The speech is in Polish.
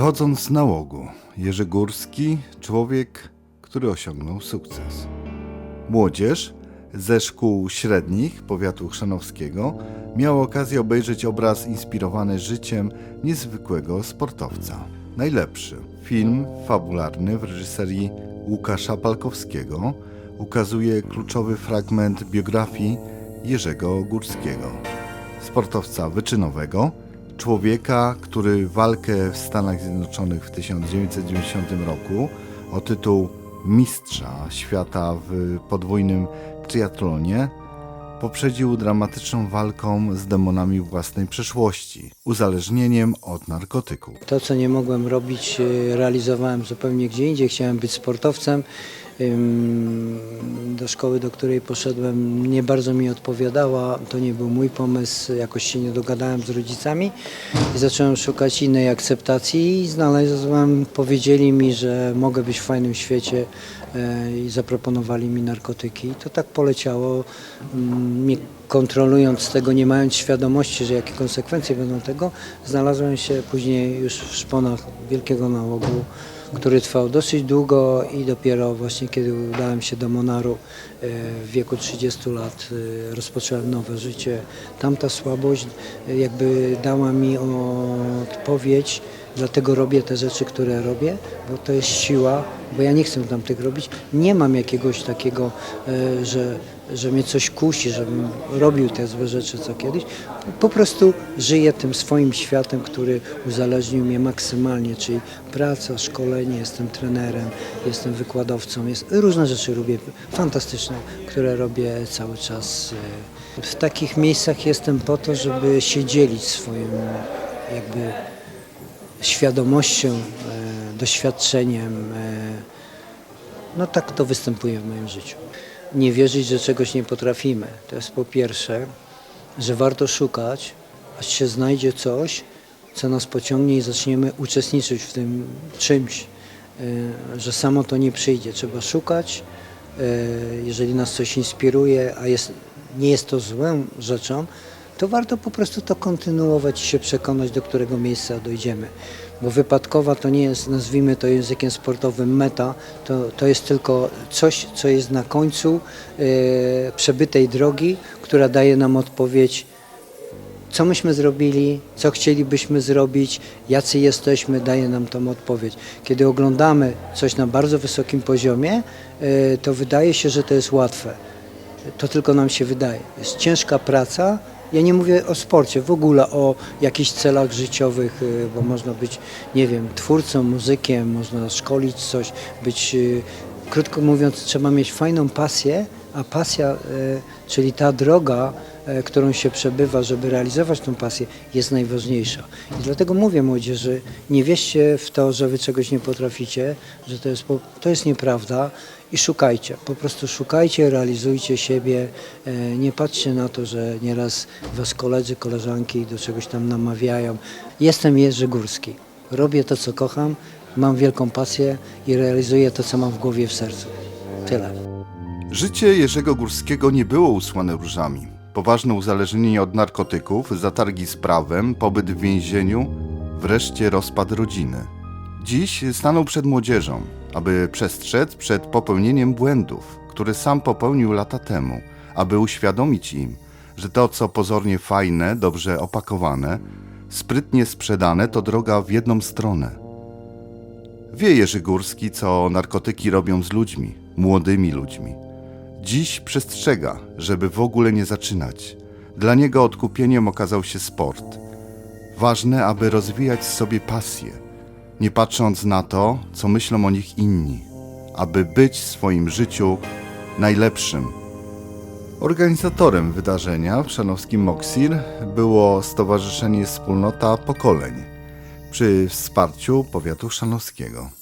Wychodząc z nałogu, Jerzy Górski, człowiek, który osiągnął sukces. Młodzież ze szkół średnich powiatu chrzanowskiego miała okazję obejrzeć obraz inspirowany życiem niezwykłego sportowca. Najlepszy film fabularny w reżyserii Łukasza Palkowskiego ukazuje kluczowy fragment biografii Jerzego Górskiego sportowca wyczynowego, człowieka, który walkę w Stanach Zjednoczonych w 1990 roku o tytuł mistrza świata w podwójnym triatlonie poprzedził dramatyczną walką z demonami własnej przeszłości, uzależnieniem od narkotyków. To, co nie mogłem robić, e, realizowałem zupełnie gdzie indziej. Chciałem być sportowcem. Do szkoły, do której poszedłem, nie bardzo mi odpowiadała. To nie był mój pomysł. Jakoś się nie dogadałem z rodzicami i zacząłem szukać innej akceptacji i znalazłem, powiedzieli mi, że mogę być w fajnym świecie e, i zaproponowali mi narkotyki. I to tak poleciało, mm, mnie kontrolując tego, nie mając świadomości, że jakie konsekwencje będą tego, znalazłem się później już w szponach wielkiego nałogu, który trwał dosyć długo i dopiero właśnie kiedy udałem się do Monaru e, w wieku 30 lat e, rozpocząłem nowe życie. Tamta słabość e, jakby dała mi odpowiedź, dlatego robię te rzeczy, które robię, bo to jest siła, bo ja nie chcę tamtych robić. Nie mam jakiegoś takiego, e, że, że mnie coś kusi, żebym robił te złe rzeczy co kiedyś. Po prostu żyję tym swoim światem, który uzależnił mnie maksymalnie, czyli praca, szkolenie, jestem trenerem, jestem wykładowcą, jest, różne rzeczy robię fantastyczne, które robię cały czas. e. W takich miejscach jestem po to, żeby się dzielić swoim jakby świadomością, e, doświadczeniem. e, No tak to występuje w moim życiu. Nie wierzyć, że czegoś nie potrafimy. To jest po pierwsze, że warto szukać, aż się znajdzie coś, co nas pociągnie i zaczniemy uczestniczyć w tym czymś, e, że samo to nie przyjdzie. Trzeba szukać, jeżeli nas coś inspiruje, a jest, nie jest to złą rzeczą, to warto po prostu to kontynuować i się przekonać, do którego miejsca dojdziemy. Bo wypadkowa to nie jest, nazwijmy to językiem sportowym, meta, to, to jest tylko coś, co jest na końcu e, przebytej drogi, która daje nam odpowiedź, co myśmy zrobili, co chcielibyśmy zrobić, jacy jesteśmy, daje nam tą odpowiedź. Kiedy oglądamy coś na bardzo wysokim poziomie, e, to wydaje się, że to jest łatwe. To tylko nam się wydaje. Jest ciężka praca. Ja nie mówię o sporcie, w ogóle o jakichś celach życiowych, y, bo można być, nie wiem, twórcą, muzykiem, można szkolić coś, być, y, krótko mówiąc, trzeba mieć fajną pasję, a pasja, y, czyli ta droga, którą się przebywa, żeby realizować tą pasję, jest najważniejsza. I dlatego mówię młodzieży, nie wierzcie w to, że wy czegoś nie potraficie, że to jest, to jest nieprawda i szukajcie, po prostu szukajcie, realizujcie siebie, e, nie patrzcie na to, że nieraz was koledzy, koleżanki do czegoś tam namawiają. Jestem Jerzy Górski, robię to, co kocham, mam wielką pasję i realizuję to, co mam w głowie w sercu. Tyle. Życie Jerzego Górskiego nie było usłane różami. Poważne uzależnienie od narkotyków, zatargi z prawem, pobyt w więzieniu, wreszcie rozpad rodziny. Dziś stanął przed młodzieżą, aby przestrzec przed popełnieniem błędów, które sam popełnił lata temu, aby uświadomić im, że to, co pozornie fajne, dobrze opakowane, sprytnie sprzedane, to droga w jedną stronę. Wie Jerzy Górski, co narkotyki robią z ludźmi, młodymi ludźmi. Dziś przestrzega, żeby w ogóle nie zaczynać. Dla niego odkupieniem okazał się sport. Ważne, aby rozwijać sobie pasję, nie patrząc na to, co myślą o nich inni, aby być w swoim życiu najlepszym. Organizatorem wydarzenia w szanowskim Moksir było Stowarzyszenie Wspólnota Pokoleń przy wsparciu powiatu szanowskiego.